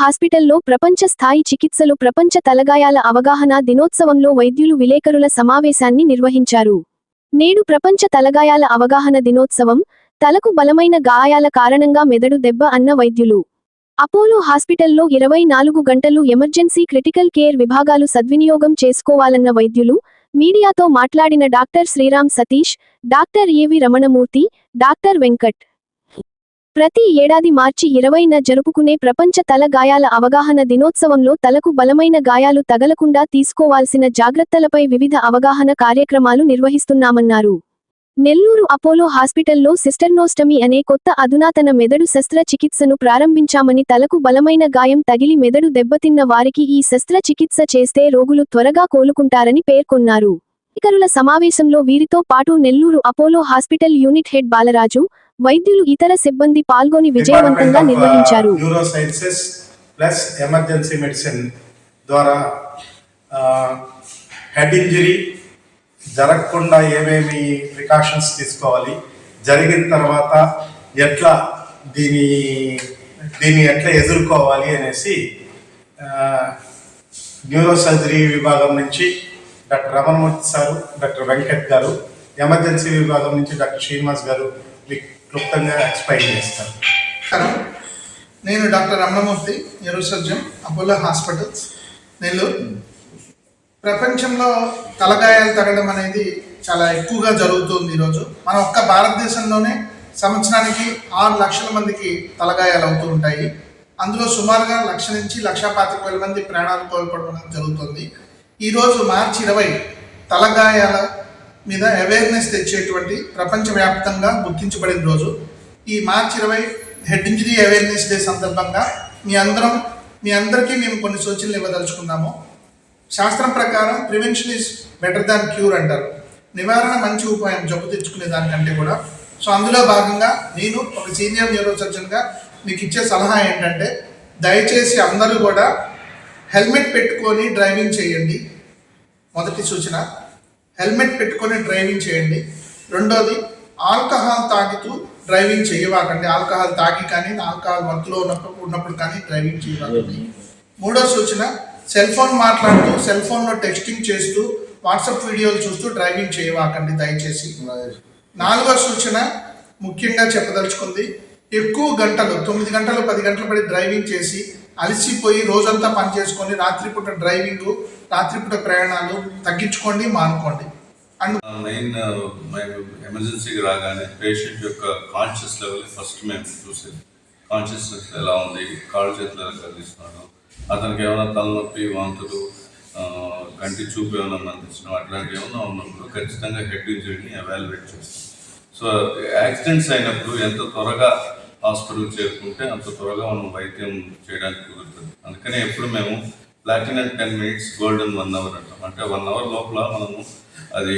హాస్పిటల్లో ప్రపంచ స్థాయి చికిత్సలు ప్రపంచ తలగాయాల అవగాహన దినోత్సవంలో వైద్యులు విలేకరుల సమావేశాన్ని నిర్వహించారు. నేడు ప్రపంచ తలగాయాల అవగాహన దినోత్సవం తలకు బలమైన గాయాల కారణంగా మెదడు దెబ్బ అన్న వైద్యులు. అపోలో హాస్పిటల్లో ఇరవై నాలుగు గంటలు ఎమర్జెన్సీ క్రిటికల్ కేర్ విభాగాలు సద్వినియోగం చేసుకోవాలన్న వైద్యులు మీడియాతో మాట్లాడిన డాక్టర్ శ్రీరామ్ సతీష్ డాక్టర్ ఏవి రమణమూర్తి డాక్టర్ వెంకట్. ప్రతి ఏడాది మార్చి ఇరవైన జరుపుకునే ప్రపంచ తల గాయాల అవగాహన దినోత్సవంలో తలకు బలమైన గాయాలు తగలకుండా తీసుకోవాల్సిన జాగ్రత్తలపై వివిధ అవగాహన కార్యక్రమాలు నిర్వహిస్తున్నామన్నారు. నెల్లూరు అపోలో హాస్పిటల్లో సిస్టర్నోస్టమీ అనే కొత్త అధునాతన మెదడు శస్త్రచికిత్సను ప్రారంభించామని తలకు బలమైన గాయం తగిలి మెదడు దెబ్బతిన్న వారికి ఈ శస్త్రచికిత్స చేస్తే రోగులు త్వరగా కోలుకుంటారని పేర్కొన్నారు. ఇకరుల సమావేశంలో వీరితో పాటు Nellore Apollo hospital unit head Balaraju వైద్యులు ఇతర సిబ్బంది పాల్గొని విజయవంతంగా నిర్వహించారు. Neuro sciences plus emergency medicine ద్వారా హెడ్ ఇంజరీ జరగకుండా ఏమేమి ప్రికాషన్స్ తీసుకోవాలి జరిగిన తర్వాత ఎట్లా దీని దీన్ని ఎట్లా ఎదుర్కోవాలి అనేసి న్యూరో సర్జరీ విభాగం నుంచి doctor Ramanamurthy sir doctor Venkat గారు ఎమర్జెన్సీ విభాగం నుంచి డాక్టర్ శ్రీనివాస్ గారు మీకు క్లుప్తంగా ఎక్స్ప్లెయిన్ చేస్తారు. నేను doctor Ramanamurthy neuro Apollo hospitals Nellore. ప్రపంచంలో తలగాయాలు తగ్గడం అనేది చాలా ఎక్కువగా జరుగుతుంది ఈరోజు. మన ఒక్క భారతదేశంలోనే సంవత్సరానికి ఆరు లక్షల మందికి తలగాయాలు అవుతూ ఉంటాయి. అందులో సుమారుగా లక్ష నుంచి లక్ష పాతిక వేల మంది ప్రాణాలు కోల్పోవడం జరుగుతుంది. ఈరోజు మార్చి ఇరవై తలగాయాల మీద అవేర్నెస్ తెచ్చేటువంటి ప్రపంచవ్యాప్తంగా గుర్తించబడిన రోజు. ఈ మార్చి ఇరవై హెడ్ ఇంజరీ అవేర్నెస్ డే సందర్భంగా మీ అందరం మీ అందరికీ మేము కొన్ని సూచనలు ఇవ్వదలుచుకున్నాము. శాస్త్రం ప్రకారం prevention is better than cure అంటారు. నివారణ మంచి ఉపాయం జబ్బు తెచ్చుకునే దానికంటే కూడా. సో అందులో భాగంగా నేను ఒక సీనియర్ న్యూరో సర్జన్గా మీకు ఇచ్చే సలహా ఏంటంటే దయచేసి అందరూ కూడా హెల్మెట్ పెట్టుకొని డ్రైవింగ్ చేయండి. మొదటి సూచన హెల్మెట్ పెట్టుకొని డ్రైవింగ్ చేయండి. రెండోది ఆల్కహాల్ తాగుతూ డ్రైవింగ్ చేయవాకండి. ఆల్కహాల్ తాగి కానీ ఆల్కహాల్ మత్తులో ఉన్నప్పుడు ఉన్నప్పుడు కానీ డ్రైవింగ్ చేయవాకండి. మూడో సూచన సెల్ ఫోన్ మాట్లాడుతూ సెల్ ఫోన్లో టెక్స్టింగ్ చేస్తూ వాట్సాప్ వీడియోలు చూస్తూ డ్రైవింగ్ చేయవాకండి దయచేసి. నాలుగో సూచన ముఖ్యంగా చెప్పదలుచుకుంది ఎక్కువ గంటలు తొమ్మిది గంటలు పది గంటలు పడి డ్రైవింగ్ చేసి అలసిపోయి రోజంతా పని చేసుకొని రాత్రిపూట డ్రైవింగ్ రాత్రిపూట ప్రయాణాలు తగ్గించుకోండి మానుకోండి. అండ్ మెయిన్ మేము ఎమర్జెన్సీకి రాగానే పేషెంట్ యొక్క కాన్షియస్ లెవెల్ ఫస్ట్ మేము చూసేది. కాన్షియస్నెస్ ఎలా ఉంది కాళ్ళు చేతులు ఎలా కదిలిస్తున్నాడు అతనికి ఏమైనా తలనొప్పి వాంతులు కంటి చూపు ఏమైనా అందించడం అట్లాంటివి ఏమైనా ఉన్నప్పుడు ఖచ్చితంగా హెడ్ ఇంజరీని అవాల్యుయేట్ చేస్తాం. సో యాక్సిడెంట్స్ అయినప్పుడు ఎంత త్వరగా హాస్పిటల్ చేరుకుంటే అంత త్వరగా మనం వైద్యం చేయడానికి కుదురుతుంది. అందుకనే ఎప్పుడు మేము platinum ten minutes golden one hour అంటాం. అంటే వన్ అవర్ లోపల మనము అది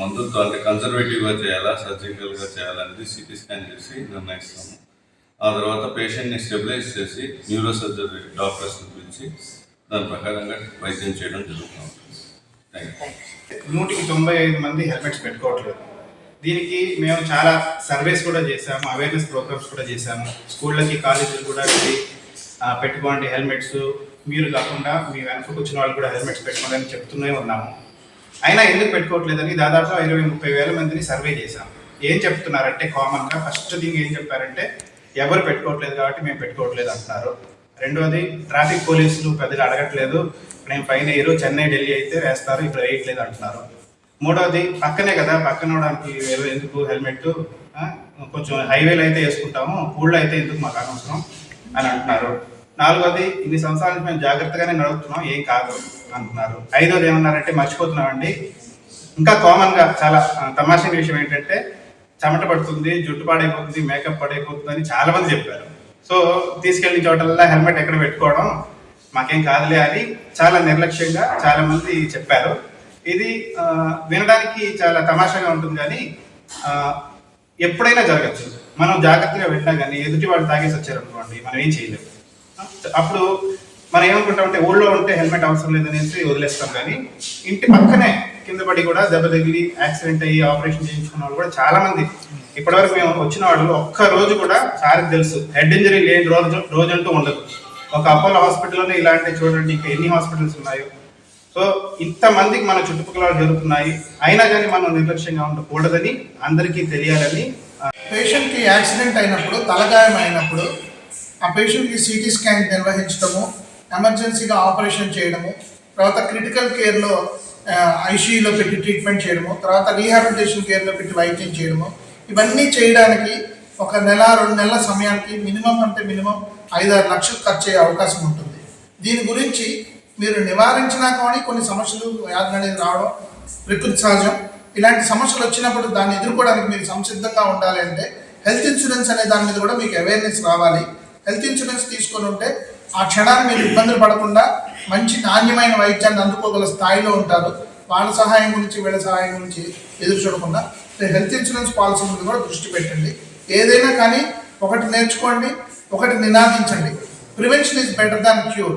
మందుతో అంటే కన్సర్వేటివ్గా చేయాలా సర్జికల్గా చేయాలనేది సిటీ స్కాన్ చేసి నిర్ణయిస్తాము. ఆ తర్వాత పేషెంట్ని స్టెబిలైజ్ చేసి న్యూరో సర్జరీ డాక్టర్స్ని పిలిచి దాని ప్రకారంగా వైద్యం చేయడం జరుగుతూ ఉంటుంది థ్యాంక్ యూ నూటికి తొంభై ఐదు మంది హెల్మెట్స్ పెట్టుకోవట్లేదు. దీనికి మేము చాలా సర్వేస్ కూడా చేసాము అవేర్నెస్ ప్రోగ్రామ్స్ కూడా చేసాము స్కూళ్ళకి కాలేజీలు కూడా వెళ్ళి పెట్టుకోండి హెల్మెట్స్. మీరు కాకుండా మీ వెనకకు వచ్చిన వాళ్ళు కూడా హెల్మెట్స్ పెట్టుకోండి అని చెప్తూనే ఉన్నాము. అయినా ఎందుకు పెట్టుకోవట్లేదని దాదాపు ఇరవై ముప్పై వేల మందిని సర్వే చేశాం ఏం చెప్తున్నారంటే కామన్గా ఫస్ట్ థింగ్ ఏం చెప్పారంటే ఎవరు పెట్టుకోవట్లేదు కాబట్టి మేము పెట్టుకోవట్లేదు అంటున్నారు. రెండవది ట్రాఫిక్ పోలీసులు పెద్దగా అడగట్లేదు. మేము పైన ఏరో చెన్నై ఢిల్లీ అయితే వేస్తారు ఇప్పుడు వేయట్లేదు అంటున్నారు. మూడవది పక్కనే కదా పక్కన ఎందుకు హెల్మెట్? కొంచెం హైవేలు అయితే వేసుకుంటాము ఊళ్ళో అయితే ఎందుకు మాకు అనవసరం అని అంటున్నారు. నాలుగోది ఇన్ని సంవత్సరాల నుంచి మేము జాగ్రత్తగానే నడుపుతున్నాం ఏం కాదు అంటున్నారు. ఐదోది ఏమన్నారంటే మర్చిపోతున్నామండి. ఇంకా కామన్గా చాలా ఆ, తమాషైన విషయం ఏంటంటే చెమట పడుతుంది జుట్టు పాడైపోతుంది మేకప్ పాడైపోతుంది అని చాలా మంది చెప్పారు. సో తీసుకెళ్ళిన చోటల్లా హెల్మెట్ ఎక్కడ పెట్టుకోవడం మాకేం కాదులే అని చాలా నిర్లక్ష్యంగా చాలా మంది చెప్పారు. ఇది వినడానికి చాలా తమాషాగా ఉంటుంది కానీ ఎప్పుడైనా జరగచ్చు. మనం జాగ్రత్తగా వెళ్ళినా కానీ ఎదుటి వాళ్ళు తాగేసి వచ్చారనుకోండి మనం ఏం చేయలేము. అప్పుడు మనం ఏమనుకుంటామంటే ఊళ్ళో ఉంటే హెల్మెట్ అవసరం లేదనేసి వదిలేస్తాం కానీ ఇంటి పక్కనే కింద పడి కూడా దెబ్బ తగిలి యాక్సిడెంట్ అయ్యి ఆపరేషన్ చేయించుకున్న వాళ్ళు కూడా చాలా మంది ఇప్పటివరకు మేము వచ్చిన వాళ్ళు ఒక్క రోజు కూడా సార్కి తెలుసు. హెడ్ ఇంజరీ లేని రోజు రోజు అంటూ ఉండదు. ఒక అపోలో హాస్పిటల్లోనే ఇలాంటి చూడండి ఇంకా ఎన్ని హాస్పిటల్స్ ఉన్నాయో. సో ఇంతమందికి మన చుట్టుపక్కల జరుగుతున్నాయి. అయినా కానీ మనం నిర్లక్ష్యంగా ఉండకూడదని అందరికీ తెలియాలని పేషెంట్కి యాక్సిడెంట్ అయినప్పుడు తలగాయం అయినప్పుడు ఆ పేషెంట్కి సిటీ స్కాన్ నిర్వహించడము ఎమర్జెన్సీగా ఆపరేషన్ చేయడము తర్వాత క్రిటికల్ కేర్లో ఐసీయూలో పెట్టి ట్రీట్మెంట్ చేయడము తర్వాత రీహాబిలిటేషన్ కేర్లో పెట్టి వైద్యం చేయడము ఇవన్నీ చేయడానికి ఒక నెల రెండు నెలల సమయానికి మినిమం అంటే మినిమం ఐదారు లక్షలు ఖర్చు అయ్యే అవకాశం ఉంటుంది. దీని గురించి మీరు నివారించినా కానీ కొన్ని సమస్యలు వ్యాధులు అనేది రావడం ప్రకృతి సహజం. ఇలాంటి సమస్యలు వచ్చినప్పుడు దాన్ని ఎదుర్కోవడానికి మీరు సంసిద్ధంగా ఉండాలి అంటే హెల్త్ ఇన్సూరెన్స్ అనే దాని మీద కూడా మీకు అవేర్నెస్ రావాలి. హెల్త్ ఇన్సూరెన్స్ తీసుకొని ఉంటే ఆ క్షణాన్ని మీరు ఇబ్బందులు పడకుండా మంచి నాణ్యమైన వైద్యాన్ని అందుకోగల స్థాయిలో ఉంటారు. వాళ్ళ సహాయం గురించి వీళ్ళ సహాయం గురించి ఎదురు చూడకుండా హెల్త్ ఇన్సూరెన్స్ పాలసీ మీద కూడా దృష్టి పెట్టండి. ఏదైనా కానీ ఒకటి నేర్చుకోండి ఒకటి నినాదించండి. Prevention is better than cure.